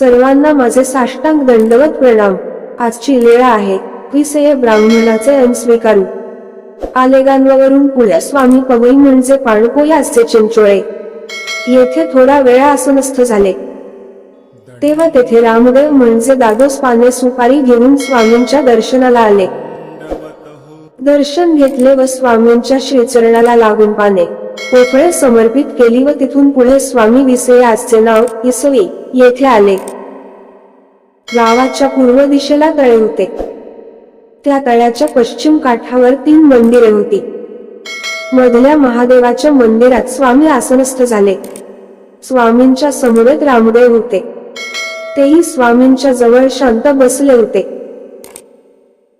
सर्वांना माझे साष्टांग दंडवत प्रणाम. आजची लेळा आहे. विषय ब्राह्मणाचे अन्न स्वीकारू. आलेगांवरून पुढे स्वामी पवई म्हणजे पाणपोई असते चिंचोळे. येथे थोडा वेळा आसनस्थ झाले. तेव्हा तेथे रामदेव म्हणजे दादोस पाने सुपारी घेऊन स्वामींच्या दर्शनाला आले. दर्शन घेतले व स्वामींच्या श्रीचरणाला लागून पाने. पोफळे समर्पित केली व तिथून पुढे स्वामी विषयी आजचे नाव इसवी. येथे आले. गावाच्या पूर्व दिशेला तळे होते. त्या तळ्याच्या पश्चिम काठावर तीन मंदिरे होती. मधल्या महादेवाच्या मंदिरात स्वामी आसनस्थ झाले. स्वामींच्या समवेत रामदेव होते. तेही स्वामींच्या जवळ शांत बसले होते.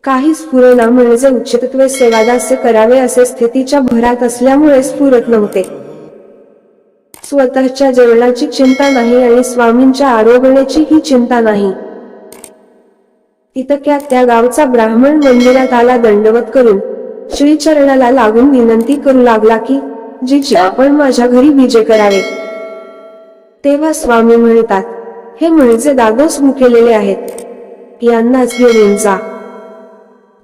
काही स्फुरणा म्हणजे उच्चतत्वे सेवादास्य करावे असे स्थितीच्या भरात असल्यामुळे स्फुरत नव्हते. स्वतःच्या जेवणाची चिंता नाही आणि स्वामींच्या आरोग्याची ही चिंता नाही. इतक्यात त्या गावचा ब्राह्मण मंदिरात आला दंडवत करून श्रीचरणाला लागून विनंती करू लागला की जीजी आपण माझ्या घरी विजय करावे. तेव्हा स्वामी म्हणतात हे म्हणजे दादोस मुकेलेले आहेत. यांनाच घेऊन जा.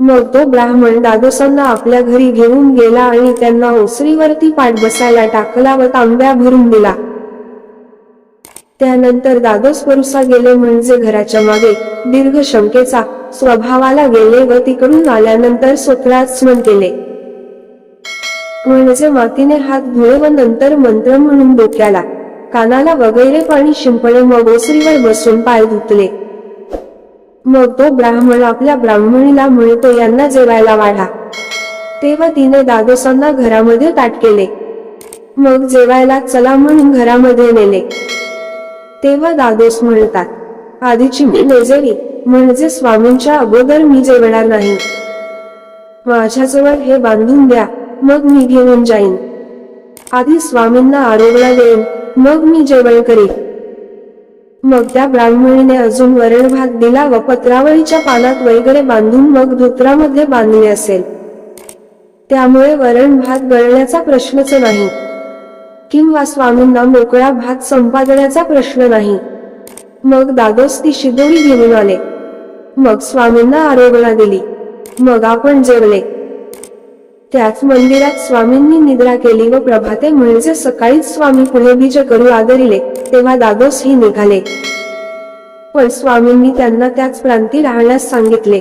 मग तो ब्राह्मण दादोसांना आपल्या घरी घेऊन गेला आणि त्यांना ओसरीवरती पाठ बसायला टाकला व तांब्या भरून दिला. त्यानंतर दादोस परुसा गेले म्हणजे घराच्या मागे दीर्घ शंकेचा स्वभावाला गेले व तिकडून आल्यानंतर स्वतःच स्मरण केले. म्हणजे मातीने हात धुळे व नंतर मंत्र म्हणून डोक्याला कानाला वगैरे पाणी शिंपणे मग ओसरीवर बसून पाय धुतले. मग तो ब्राह्मण आपल्या ब्राह्मणीला म्हणतो यांना जेवायला वाढा. तेव्हा तिने दादोसांना घरामध्ये ताट केले. मग जेवायला चला म्हणून घरामध्ये नेले. तेव्हा दादोस म्हणतात आधीची मी नेजेवी म्हणजे स्वामींच्या अगोदर मी जेवणार नाही. माझ्याजवळ हे बांधून द्या मग मी घेऊन जाईन. आधी स्वामींना आरोग्य देईन मग मी जेवण करीन. मग त्या ब्राह्मणीने अजून वरण भात दिला व पत्रावळीच्या पानात वगैरे बांधून मग धोत्रामध्ये बांधले असेल. त्यामुळे वरण भात गळण्याचा प्रश्नच नाही. किंवा स्वामींना मोकळा भात संपादण्याचा प्रश्न नाही. मग दादोस ती शिदोरी घेऊन आले. मग स्वामींना आरोग्य दिली. मग आपण जेवले. त्याच मंदिरात स्वामींनी निद्रा केली व प्रभाते म्हणजे सकाळीच स्वामी पुढे बीज करू आदरिले तेव्हा दादोस ही निघाले. पण स्वामींनी त्यांना त्याच प्रांती राहण्यास सांगितले.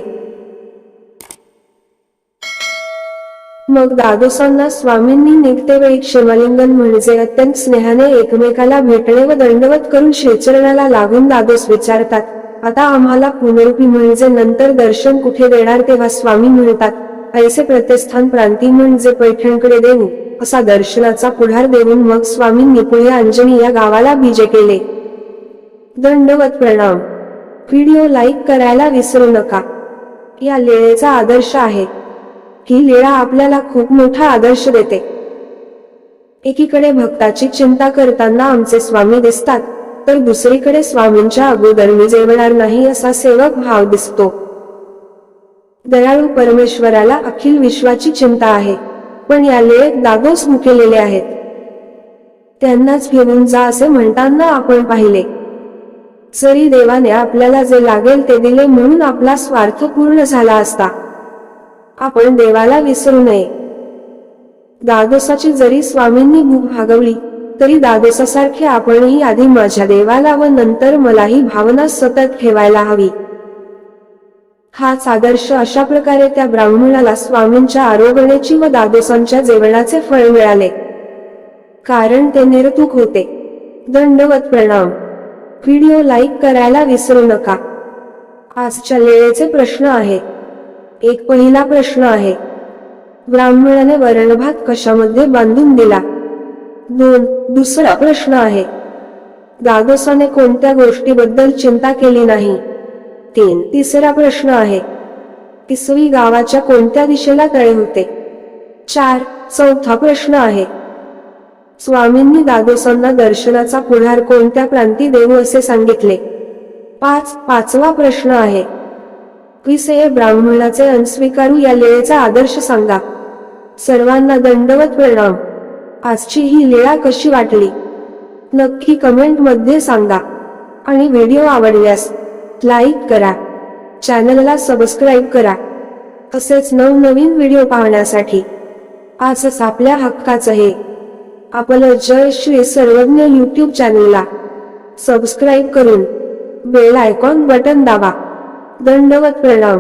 मग दादोसांना स्वामींनी निघते वेळी क्षमालिंगन म्हणजे अत्यंत स्नेहाने एकमेकाला भेटणे व दंडवत करून शेचरणाला लागून दादोस विचारतात आता आम्हाला पुनरुपी म्हणजे नंतर दर्शन कुठे देणार? तेव्हा स्वामी म्हणतात ऐसे प्रतिष्ठान प्रांती म्हणजे पैठणकडे देऊ असा दर्शनाचा पुढार देऊन मग स्वामींनी पुढे अंजनी या गावाला बीजे केले. दंडवत प्रणाम. व्हिडिओ लाईक करायला विसरू नका. या लेळेचा आदर्श आहे. ही लीळा आपल्याला खूप मोठा आदर्श देते. एकीकडे भक्ताची चिंता करताना आमचे स्वामी दिसतात तर दुसरीकडे स्वामींच्या अगोदर मी जेवणार नाही असा सेवक भाव दिसतो. दयाळू परमेश्वराला अखिल विश्वाची चिंता आहे पण या लेख दागोस मुकेलेले आहेत. त्यांनाच घेऊन जा असे म्हणताना आपण पाहिले. जरी देवाने आपल्याला जे लागेल ते दिले म्हणून आपला स्वार्थ पूर्ण झाला असता आपण देवाला विसरू नये. दादोसाची जरी स्वामींनी भूक भागवली तरी दादोसासारखे आपणही आधी माझ्या देवाला व नंतर मलाही भावना सतत ठेवायला हवी. हाच आदर्श अशा प्रकारे त्या ब्राह्मणाला स्वामींच्या आरोग्याची व दादोसांच्या जेवणाचे फळ मिळाले. कारण ते निर्तुक होते. दंडवत प्रणाम. व्हिडिओ लाईक करायला विसरू नका. आजच्या लेळेचे प्रश्न आहे. एक पहिला प्रश्न आहे. ब्राह्मणाने वरणभात कशामध्ये बांधून दिला? दोन. दुसरा प्रश्न आहे. दादोसाने कोणत्या गोष्टीबद्दल चिंता केली नाही? तीन तिसरा प्रश्न आहे. तिसवी गावाच्या कोणत्या दिशेला तळे होते? चार चौथा प्रश्न आहे. स्वामींनी दादोसांना दर्शनाचा पुढार कोणत्या प्रांती देऊ असे सांगितले? पाच पाचवा प्रश्न आहे. विषय ब्राह्मणाचे अनस्वीकारू या लेळेचा आदर्श सांगा. सर्वांना दंडवत प्रणाम. आजची ही लेळा कशी वाटली? नक्की कमेंटमध्ये सांगा. आणि व्हिडिओ आवडल्यास लाईक करा. चॅनलला सबस्क्राईब करा. तसेच नवनवीन व्हिडिओ पाहण्यासाठी आजच आपल्या हक्काचं हे. आपलं जय श्री सर्वज्ञ यूट्यूब चॅनलला सबस्क्राईब करून बेल आयकॉन बटन दाबा. दंडवत प्रणाम.